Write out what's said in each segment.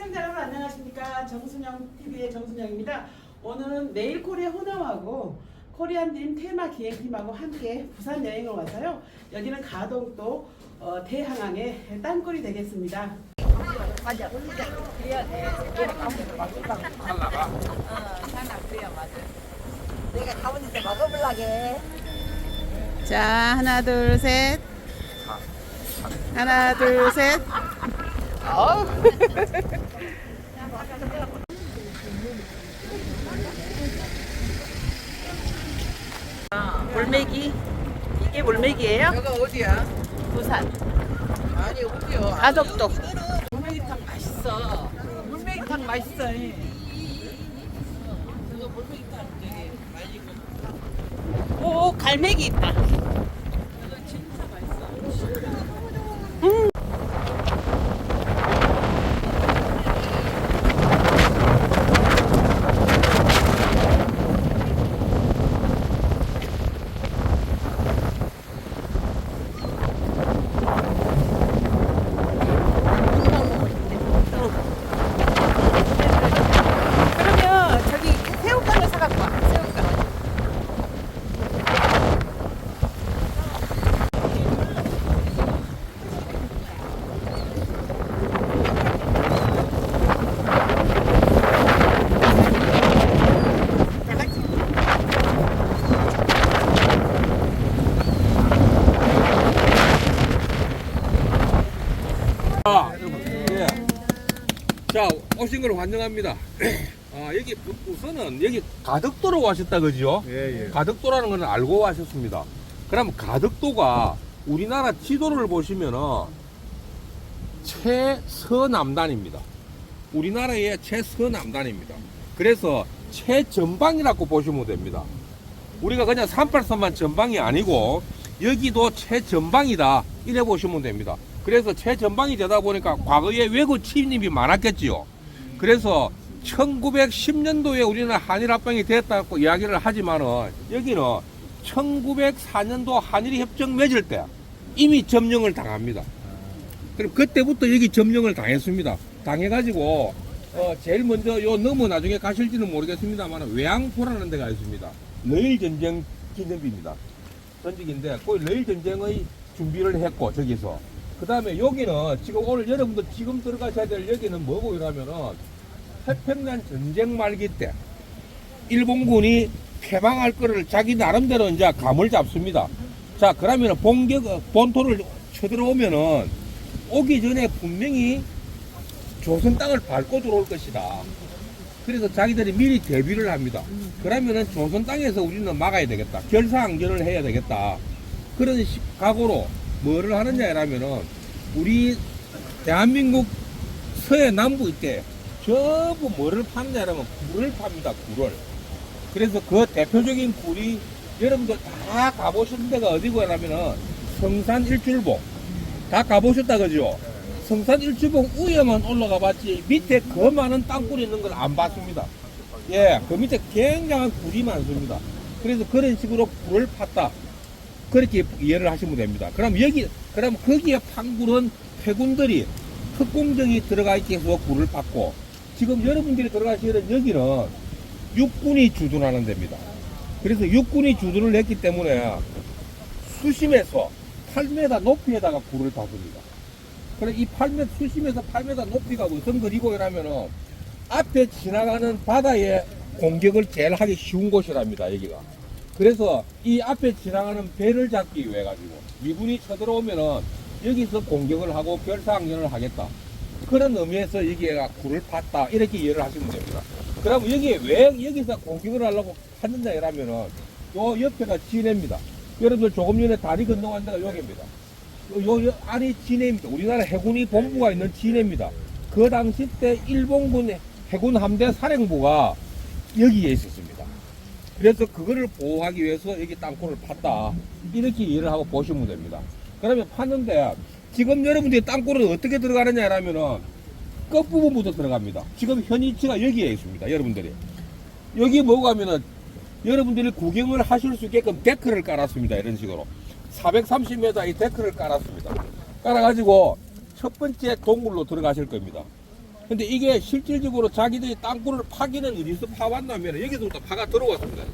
시청자 여러분 안녕하십니까 정순영 TV의 정순영입니다. 오늘은 네일 코리아 호남하고 코리안팀 테마 기획팀하고 함께 부산 여행을 와서요. 여기는 가동도 어, 대항항의 땅굴이 되겠습니다. 맞아. 그래야 돼. 할라가 어, 하나 그래야 맞아. 내가 가운데서 먹어볼라게. 자 하나 둘 셋. 하나 둘 셋. 어우. 물메기 이게 물메기예요? 여가 어디야? 부산 아니 어디요? 가덕도. 물메기탕 맛있어. 물메기탕 맛있어. 오 갈매기 있다. 저거 진짜 맛있어. 그러면 저기 새우깡을 사갖고 와. 새우깡. 자, 예. 자 오신 걸 환영합니다. 아, 여기 우- 우선은 여기 가덕도로 와셨다 그죠? 예, 예. 가덕도라는 걸 알고 와셨습니다. 그럼 가덕도가 우리나라 지도를 보시면은 최서남단입니다. 우리나라의 최서남단입니다. 그래서 최전방이라고 보시면 됩니다. 우리가 그냥 383만 전방이 아니고 여기도 최전방이다 이래 보시면 됩니다. 그래서 최전방이 되다 보니까 과거에 외국 침입이 많았겠지요. 그래서 1910년도에 우리는 한일 합방이 됐다고 이야기를 하지만은 여기는 1904년도 한일 협정 맺을 때 이미 점령을 당합니다. 그럼 그때부터 여기 점령을 당했습니다. 당해가지고 어, 제일 먼저 요 넘어 나중에 가실지는 모르겠습니다만 외항포라는 데가 있습니다. 러일 전쟁 기념비입니다. 전직인데 그 러일 전쟁의 준비를 했고 저기서 그 다음에 여기는 지금 오늘 여러분들 지금 들어가셔야 될 여기는 뭐고 이러면은 태평양 전쟁 말기 때 일본군이 패방할 거를 자기 나름대로 이제 감을 잡습니다. 자 그러면 본격 본토를 쳐들어오면은 오기 전에 분명히 조선 땅을 밟고 들어올 것이다. 그래서 자기들이 미리 대비를 합니다. 그러면은 조선 땅에서 우리는 막아야 되겠다. 결사항전을 해야 되겠다. 그런 시- 각오로 뭐를 하느냐 라면은 우리 대한민국 서해 남부 이때 전부 뭐를 파느냐라면 굴을 팝니다. 굴을. 그래서 그 대표적인 굴이 여러분들 다 가보신 데가 어디고 하면은 성산 일출봉 다 가보셨다 그죠? 성산 일출봉 위에만 올라가 봤지 밑에 그 많은 땅굴이 있는 걸 안 봤습니다. 예, 그 밑에 굉장한 굴이 많습니다. 그래서 그런 식으로 굴을 팠다. 그렇게 이해를 하시면 됩니다. 그럼 여기, 그럼 거기에 판 굴은 해군들이 특공정이 들어가 있게 해서 굴을 팠고 지금 여러분들이 들어가시는 여기는 육군이 주둔하는 데입니다. 그래서 육군이 주둔을 했기 때문에 수심에서 8m 높이에다가 굴을 팠습니다. 그래 이 8m 수심에서 8m 높이가 무슨 그리고 이라면은 앞에 지나가는 바다에 공격을 제일 하기 쉬운 곳이랍니다 여기가. 그래서 이 앞에 지나가는 배를 잡기 위해 가지고 미군이 쳐들어오면은 여기서 공격을 하고 결사항전을 하겠다. 그런 의미에서 여기가 굴을 팠다 이렇게 이해를 하시면 됩니다. 그럼 여기에 왜 여기서 공격을 하려고 팠느냐 이라면은 요 옆에가 진해입니다. 여러분들 조금 전에 다리 건너간 데가 여기입니다. 요, 요 안이 진해입니다. 우리나라 해군이 본부가 있는 진해입니다. 그 당시 때 일본군 해군 함대 사령부가 여기에 있었습니다. 그래서 그거를 보호하기 위해서 여기 땅굴을 팠다. 이렇게 이해를 하고 보시면 됩니다. 그러면 팠는데 지금 여러분들이 땅굴은 어떻게 들어가느냐 하면은 끝부분부터 들어갑니다. 지금 현 위치가 여기에 있습니다. 여러분들이. 여기 뭐고 하면은 여러분들이 구경을 하실 수 있게끔 데크를 깔았습니다. 이런 식으로. 430m 이 데크를 깔았습니다. 깔아가지고 첫 번째 동굴로 들어가실 겁니다. 근데 이게 실질적으로 자기들이 땅굴을 파기는 어디서 파왔냐면 여기서부터 파가 들어왔습니다.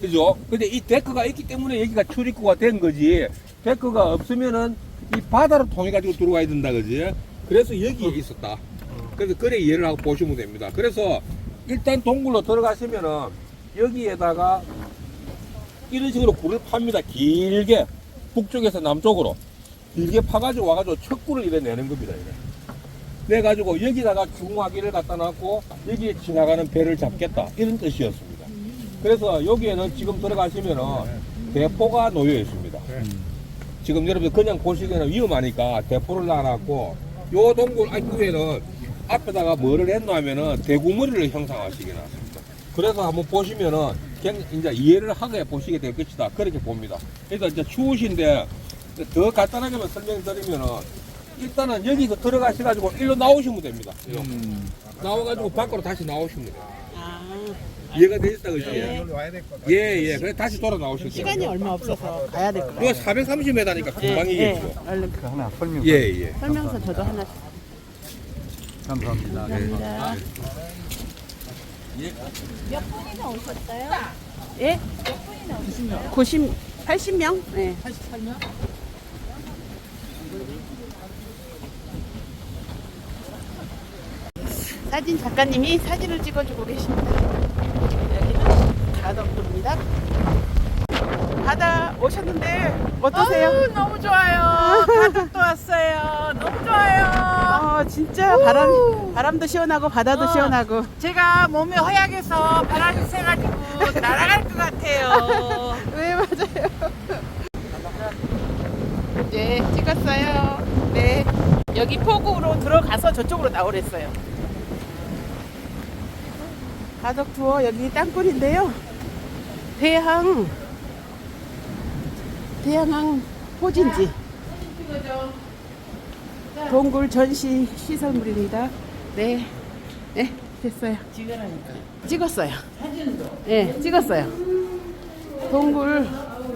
그죠? 근데 이 데크가 있기 때문에 여기가 출입구가 된 거지. 데크가 없으면은 이 바다로 통해 가지고 들어와야 된다, 그지? 그래서 여기에 있었다. 그래서 그래 이해를 하고 보시면 됩니다. 그래서 일단 동굴로 들어가시면은 여기에다가 이런 식으로 굴을 팝니다. 길게 북쪽에서 남쪽으로 길게 파가지고 와가지고 척구를 이래 내는 겁니다. 이래. 내가지고 여기다가 중화기를 갖다 놨고 여기에 지나가는 배를 잡겠다 이런 뜻이었습니다. 그래서 여기에는 지금 들어가시면은 대포가 놓여 있습니다. 지금 여러분들 그냥 보시기에는 위험하니까 대포를 놔놨고 요 동굴 입구에는 앞에다가 뭐를 했노 하면은 대구머리를 형상화시켜 놨습니다. 그래서 한번 보시면은 이제 이해를 하게 보시게 될 것이다. 그렇게 봅니다. 그래서 이제 추우신데 더 간단하게만 설명드리면은 일단은 여기서 들어가셔가지고 일로 나오시면 됩니다. 일로. 나와가지고 밖으로 다시 나오시면 돼요. 아, 이해가 되셨다, 그지? 네. 예, 예. 그래 다시 돌아 돼요. 시간이 얼마 없어서 가야 될것 이거 같아요. 430m니까 금방이겠죠. 네, 얼른 그 하나 설명. 예, 예. 설명서 저도 하나 감사합니다. 네. 감사합니다. 몇 분이나 오셨어요? 예? 몇 분이나 오셨어요? 90, 80명? 네. 88년? 사진 작가님이 사진을 찍어주고 계십니다. 여기는 가덕도입니다. 바다 오셨는데 어떠세요? 어우, 너무 좋아요. 가족도 왔어요. 너무 좋아요. 아 진짜 바람 바람도 시원하고 바다도 어. 시원하고 제가 몸이 허약해서 바람이 세가지고 날아갈 것 같아요. 네 맞아요. 네 찍었어요. 네 여기 포구로 들어가서 저쪽으로 나오랬어요. 가족 투어 여기 땅굴인데요. 대항 대항항 호진지 동굴 전시 시설물입니다. 네, 네 됐어요. 찍으라니까. 찍었어요. 사진도. 네, 찍었어요. 동굴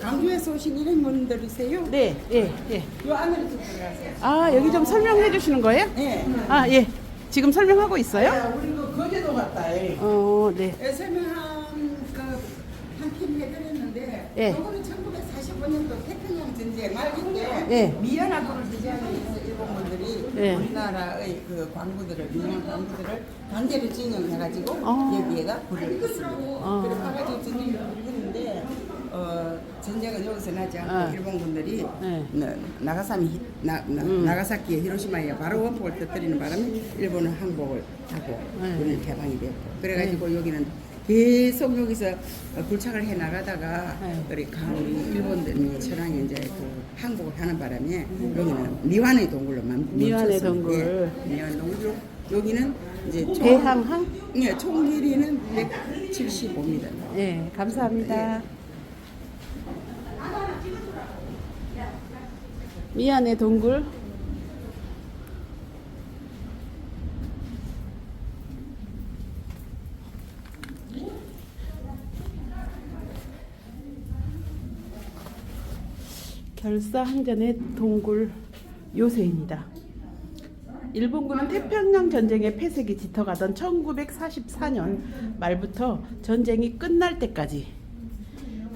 강주에서 오신 일행분들이세요? 네, 예, 예. 요 안으로 좀 들어가세요. 아 여기 좀 설명해 주시는 거예요? 네. 아 예. 지금 설명하고 있어요? 야, 우리 그 거제도 갔다. 예. 어, 네. 예, 설명한 그한팀 해드렸는데 예. 요거는 1945년도 태평양 전쟁 말기때 예. 미연합부를 지지하면서 일본군들이 예. 우리나라의 그 광부들을 유명한 광부들을 강제로 징용해가지고 어. 여기에다 불을 껐습니다. 어. 그래 가지고 전쟁을 벌였는데 어, 전쟁은 여기서 나지 않고 어. 일본 군들이 네. 나, 나가사미 히- 나, 나, 음. 나가사키에 히로시마에 바로 원폭을 터뜨리는 바람에 일본은 항복을 하고 네. 우리는 개방이 됐고 그래가지고 여기는 계속 여기서 어, 굴착을 해 나가다가 네. 우리 강 일본들 천황이 이제 그 항복을 하는 바람에 여기는 미완의 동굴로 만 미완의 멈췄습니다. 동굴. 예, 미완 동굴 여기는 이제 총, 대항항? 예, 총 길이는 175m. 예, 감사합니다. 미안해 동굴. 결사항전의 동굴 요새입니다. 일본군은 태평양 전쟁의 폐색이 짙어가던 1944년 말부터 전쟁이 끝날 때까지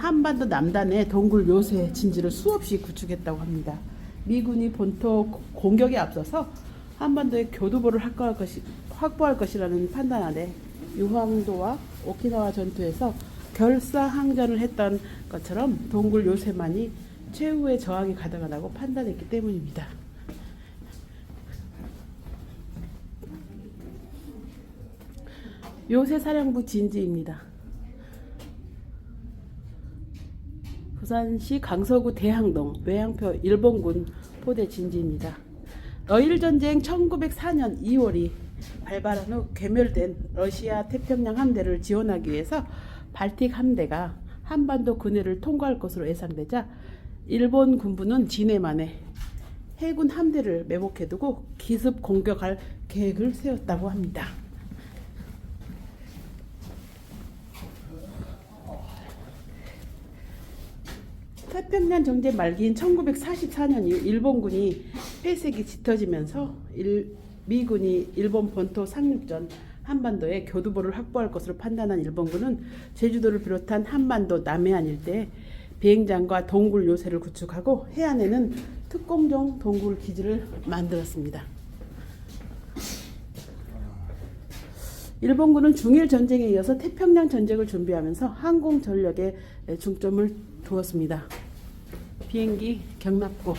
한반도 남단에 동굴 요새 진지를 수없이 구축했다고 합니다. 미군이 본토 고- 공격에 앞서서 한반도에 교두보를 확보할, 것이, 확보할 것이라는 판단 아래 유황도와 오키나와 전투에서 결사항전을 했던 것처럼 동굴 요새만이 최후의 저항이 가능하다고 판단했기 때문입니다. 요새 사령부 진지입니다. 부산시 강서구 대항동 외양표 일본군 포대 진지입니다. 러일 전쟁 1904년 2월이 발발한 후 괴멸된 러시아 태평양 함대를 지원하기 위해서 발틱 함대가 한반도 근해를 통과할 것으로 예상되자 일본 군부는 진해만에 해군 함대를 매복해두고 기습 공격할 계획을 세웠다고 합니다. 태평양 정제 말기인 1944년 이후 일본군이 폐색이 짙어지면서 일, 미군이 일본 본토 상륙전 한반도에 교두보를 확보할 것으로 판단한 일본군은 제주도를 비롯한 한반도 남해안 일대에 비행장과 동굴 요새를 구축하고 해안에는 특공종 동굴 기지를 만들었습니다. 일본군은 중일 전쟁에 이어서 태평양 전쟁을 준비하면서 항공 전력에 중점을 두었습니다. 비행기 경납고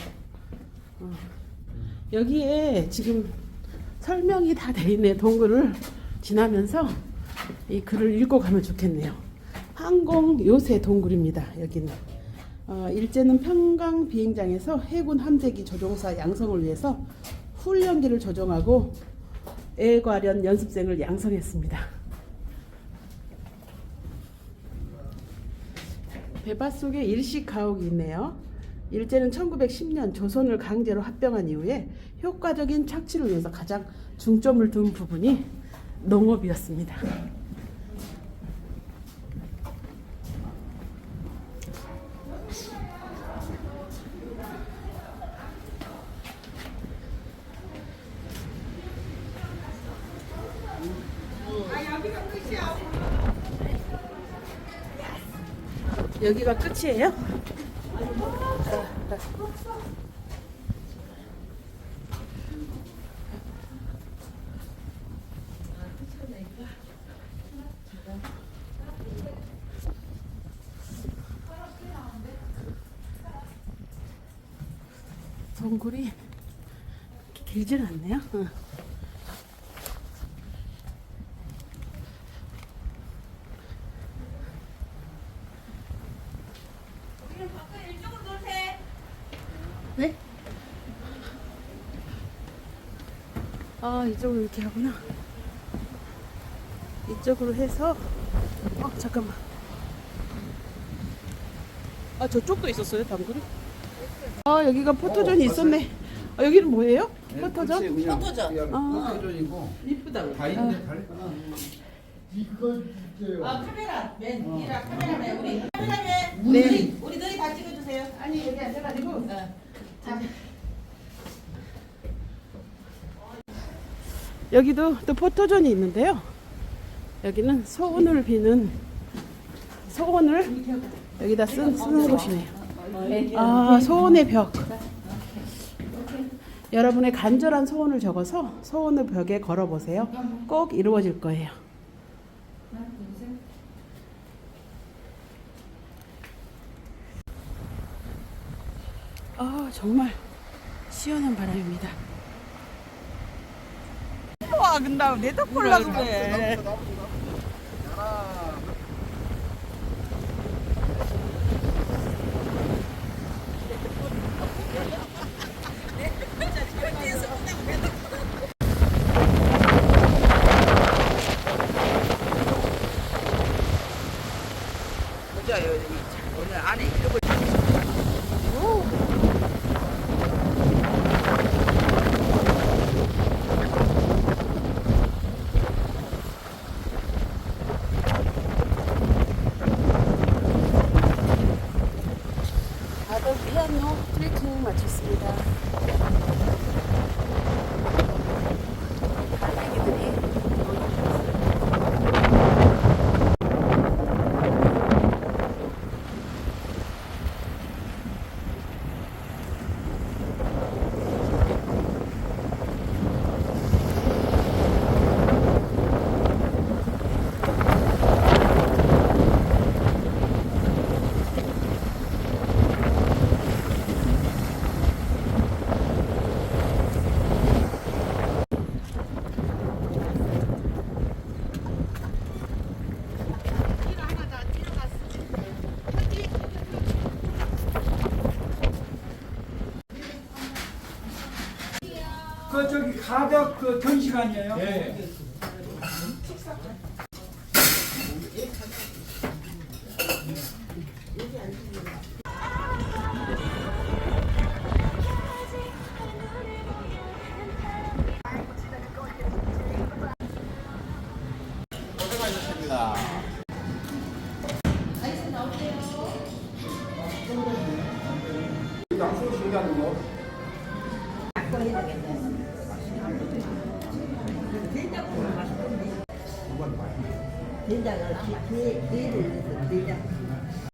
어, 여기에 지금 설명이 다 돼 있네 동굴을 지나면서 이 글을 읽고 가면 좋겠네요. 항공 요새 동굴입니다. 여기는 어, 일제는 평강 비행장에서 해군 함재기 조종사 양성을 위해서 훈련기를 조종하고 애과련 연습생을 양성했습니다. 배바 속에 일식 가옥이 있네요. 일제는 1910년 조선을 강제로 합병한 이후에 효과적인 착취를 위해서 가장 중점을 둔 부분이 농업이었습니다. 여기가 끝이에요? 동굴이 길진 않네요. 어. 네? 아 이쪽으로 이렇게 하구나 이쪽으로 해서 어 잠깐만 아 저쪽도 있었어요 당근이? 아 여기가 포토존이 있었네 아 여기는 뭐예요? 포토존? 포토존. 아 이쁘다. 다 있네. 아 카메라 맨 이라 카메라맨 우리 카메라맨 네. 우리 우리 너희 다 찍어주세요. 아니 여기 앉아가지고 여기도 또 포토존이 있는데요. 여기는 소원을 비는 소원을 여기다 쓴, 쓰는 곳이네요. 아 소원의 벽. 여러분의 간절한 소원을 적어서 소원의 벽에 걸어 보세요. 꼭 이루어질 거예요. 아 정말 시원한 바람입니다. 와 근데 내다 콜라고 그래. 보자 여기 오늘 안에 이러고 바다 피아노 트레킹 마쳤습니다. 갈매기들이 가덕 그 전시 아니에요? 네.